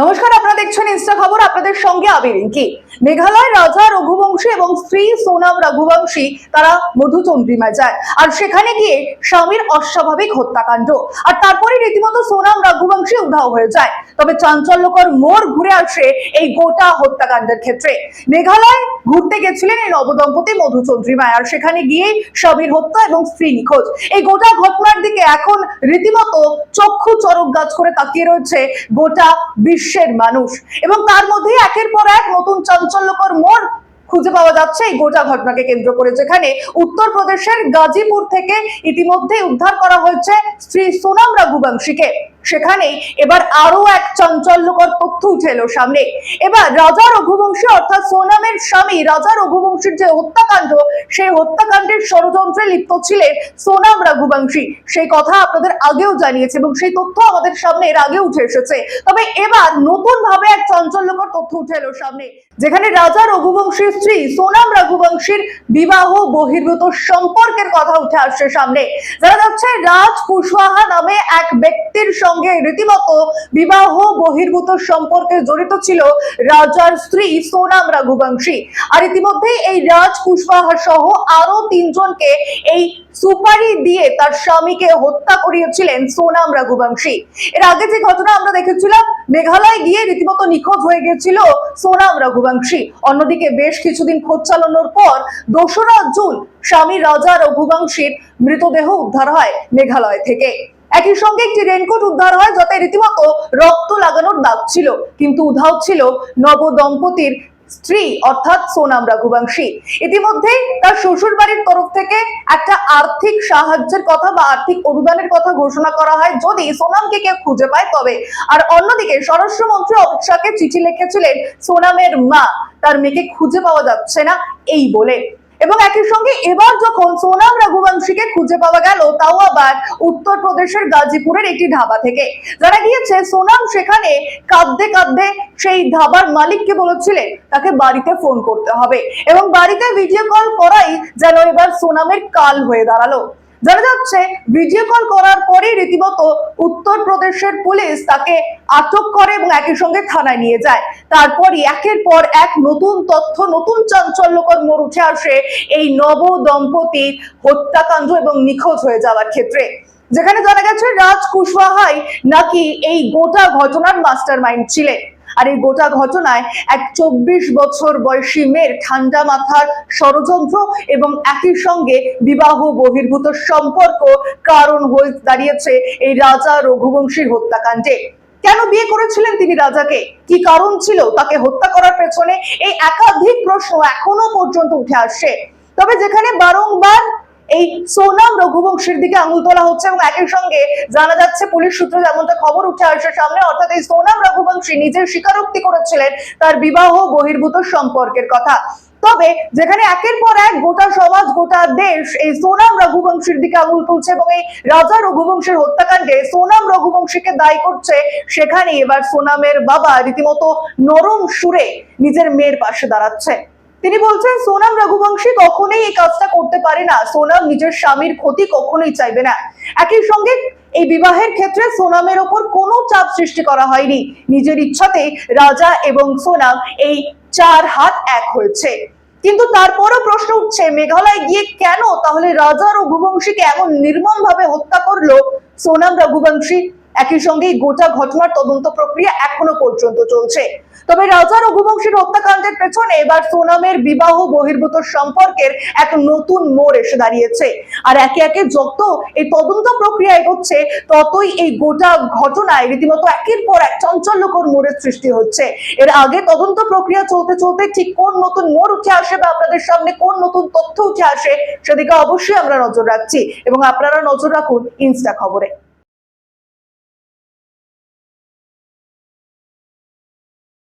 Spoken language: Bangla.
নমস্কার, আপনারা দেখছেন ইনস্টা খবর, আপনাদের সঙ্গে আমি রিঙ্কি। মেঘালয় রাজা রঘুবংশী এবং স্ত্রী সোনাম রঘুবংশী, তারা মধুচন্দ্রিমায় যায়। আর সেখানে গিয়ে স্বামীর অস্বাভাবিক হত্যাকাণ্ড। আর তারপরে রীতিমতো সোনাম রঘুবংশী উধাও হয়ে যায়। তবে চাঞ্চল্যকর মোড় ঘুরে আসে এই গোটা হত্যাকাণ্ডের ক্ষেত্রে। মেঘালয় ঘুরতে গেছিলেন এই নবদম্পতি মধুচন্দ্রিমায়, আর সেখানে গিয়ে স্বামীর হত্যা এবং স্ত্রী নিখোঁজ। এই গোটা ঘটনার দিকে এখন রীতিমতো চক্ষু চরক গাছ করে তাকিয়ে রয়েছে গোটা বিশ্বের মানুষ। এবং তার মধ্যে একের পর এক নতুন চাঞ্চল্যকর মোড় খুঁজে পাওয়া যাচ্ছে এই গোটা ঘটনাকে কেন্দ্র করে, যেখানে উত্তরপ্রদেশের গাজীপুর থেকে ইতিমধ্যে উদ্ধার করা হয়েছে শ্রী সোনাম রঘুবংশীকে। সেখানে এবার আরও এক চাঞ্চল্যকর তথ্য উঠে এলো সামনে। এবার রাজা রঘুবংশী অর্থাৎ সোনামের স্বামী রাজা রঘুবংশীর যে হত্যাকাণ্ড, সেই হত্যাকাণ্ডের ষড়যন্ত্রে লিপ্ত ছিলেন সোনাম রঘুবংশী। সেই কথা আপনাদের আগেও জানিয়েছে এবং সেই তথ্য আমাদের সামনে এর আগে উঠে এসেছে। তবে এবার নতুন ভাবে এক চাঞ্চল্যকর তথ্য উঠে এলো সামনে, যেখানে রাজা রঘুবংশীর স্ত্রী সোনাম রঘুবংশীর বিবাহ বহির্ভূত সম্পর্কের কথা উঠে আসছে সামনে। জানা যাচ্ছে, রাজ কুশওয়াহা নামে এক ব্যক্তির সঙ্গে রীতিমতো বিবাহ বহির্ভূত সম্পর্কে জড়িত ছিল রাজার স্ত্রী সোনাম রঘুবংশী। আর ইতিমধ্যে এই রাজ কুশওয়াহা সহ আরও তিনজনকে এই সুপারি দিয়ে তার স্বামীকে হত্যা করিয়েছিলেন সোনাম রঘুবংশী। এর আগে যে ঘটনা আমরা দেখেছিলাম, মেঘালয় গিয়ে রীতিমতো নিখোঁজ হয়ে গেছিল সোনাম রঘুবংশী। অন্যদিকে বেশ কিছুদিন খোঁজ চালানোর পর দোসরা জুন স্বামী রাজা রঘুবংশীর মৃতদেহ উদ্ধার হয় মেঘালয় থেকে। একই সঙ্গে একটি রেনকোট উদ্ধার হয় যাতে রীতিমতো রক্ত লাগানোর দাগ ছিল। কিন্তু উধাও ছিল নব দম্পতির স্ত্রী, অর্থাৎ সোনাম রঘুবংশী ইতিমধ্যে তার শ্বশুর বাড়ির তরফ থেকে একটা আর্থিক সাহায্যের কথা বা আর্থিক অনুদানের কথা ঘোষণা করা হয়। যদি সোনামকে কেউ খুঁজে পায়, তবে। আর অন্যদিকে স্বরাষ্ট্রমন্ত্রী অমিত শাহকে চিঠি লিখেছিলেন, সোনামের মা, তার মেয়েকে খুঁজে পাওয়া যাচ্ছে না। এই বলে এবং একই সঙ্গে এবার যখন সোনাম রঘুবংশীকে খুঁজে পাওয়া গেল, তাও আবার উত্তরপ্রদেশের গাজীপুরের একটি ধাবা থেকে। যারা গিয়েছে, সোনাম সেখানে কাঁদতে কাঁদতে সেই ধাবার মালিককে বলেছিলেন, তাকে বাড়িতে ফোন করতে হবে। এবং বাড়িতে ভিডিও কল করাই যেন এবার সোনামের কাল হয়ে দাঁড়াল। জানা যাচ্ছে ভিডিও কল করার পরেই রীতিমতো উত্তরপ্রদেশের পুলিশ তাকে আটক করে এবং একই সঙ্গে থানায় নিয়ে যায়। তারপরই একের পর এক নতুন তথ্য, নতুন চাঞ্চল্যকর মোড় উঠে আসে এই নব দম্পতির হত্যাকাণ্ড এবং নিখোঁজ হয়ে যাওয়ার ক্ষেত্রে। যেখানে জানা গেছে, রাজ কুশওয়াহাই নাকি এই গোটা ঘটনার মাস্টার মাইন্ড ছিলেন। আর এই গোটা ঘটনায় এক চব্বিশ বছর বয়সী মেয়ের ঠান্ডা মাথার ষড়যন্ত্র এবং একই সঙ্গে বিবাহ বহির্ভূত সম্পর্ক কারণ হয়ে দাঁড়িয়েছে এই রাজা রঘুবংশীর হত্যাকাণ্ডে। কেন বিয়ে করেছিলেন তিনি রাজাকে? কি কারণ ছিল তাকে হত্যা করার পেছনে? এই একাধিক প্রশ্ন এখনও পর্যন্ত উঠে আসছে। তবে যেখানে বারংবার এই সোনাম রঘুবংশীর দিকে আঙুল তোলা হচ্ছে এবং একই সঙ্গে জানা যাচ্ছে পুলিশ সূত্রে যেমনটা খবর উঠে আসছে সামনে, অর্থাৎ এই সোনাম রঘুবংশী নিজের স্বীকারোক্তি করেছিলেন তার বিবাহ বহির্ভূত সম্পর্কের কথা। তবে যেখানে একের পর এক গোটা সমাজ, গোটা দেশ এই সোনাম রঘুবংশীর দিকে আঙুল তুলছে এবং এই রাজা রঘুবংশের হত্যাকাণ্ডে সোনাম রঘুবংশীকে দায়ী করছে সেখানে এবার সোনামের বাবা রীতিমতো নরম সুরে নিজের মেয়ের পাশে দাঁড়াচ্ছে। তিনি বলছেন, সোনাম রঘুবংশী কখনোই এই কাজটা করতে পারে না। সোনাম নিজের স্বামীর ক্ষতি কখনোই চাইবে না। একই সঙ্গে এই বিবাহের ক্ষেত্রে সোনামের ওপর কোনো চাপ সৃষ্টি করা হয়নি। নিজের ইচ্ছাতে রাজা এবং সোনাম এই চার হাত এক হয়েছে। কিন্তু তারপরও প্রশ্ন উঠছে, মেঘালয় গিয়ে কেন? তাহলে রাজা রঘুবংশীকে এমন নির্মম ভাবে হত্যা করল সোনাম রঘুবংশী একই সঙ্গে গোটা ঘটনার তদন্ত প্রক্রিয়া এখনও পর্যন্ত চলছে। তবে রাজা রঘুবংশীর হত্যাকাণ্ডের পেছনে এবার সোনামের বিবাহ বহির্ভূত সম্পর্কের এক নতুন মোড় এসে দাঁড়িয়েছে। আর একে একে যত এই তদন্ত প্রক্রিয়া এগোচ্ছে, ততই এই গোটা ঘটনায় রীতিমতো একের পর এক চঞ্চল্যকর মোড়ের সৃষ্টি হচ্ছে। এর আগে তদন্ত প্রক্রিয়া চলতে চলতে ঠিক কোন নতুন মোড় উঠে আসে বা আপনাদের সামনে কোন নতুন তথ্য উঠে আসে, সেদিকে অবশ্যই আমরা নজর রাখছি। এবং আপনারা নজর রাখুন ইনস্টা খবরে।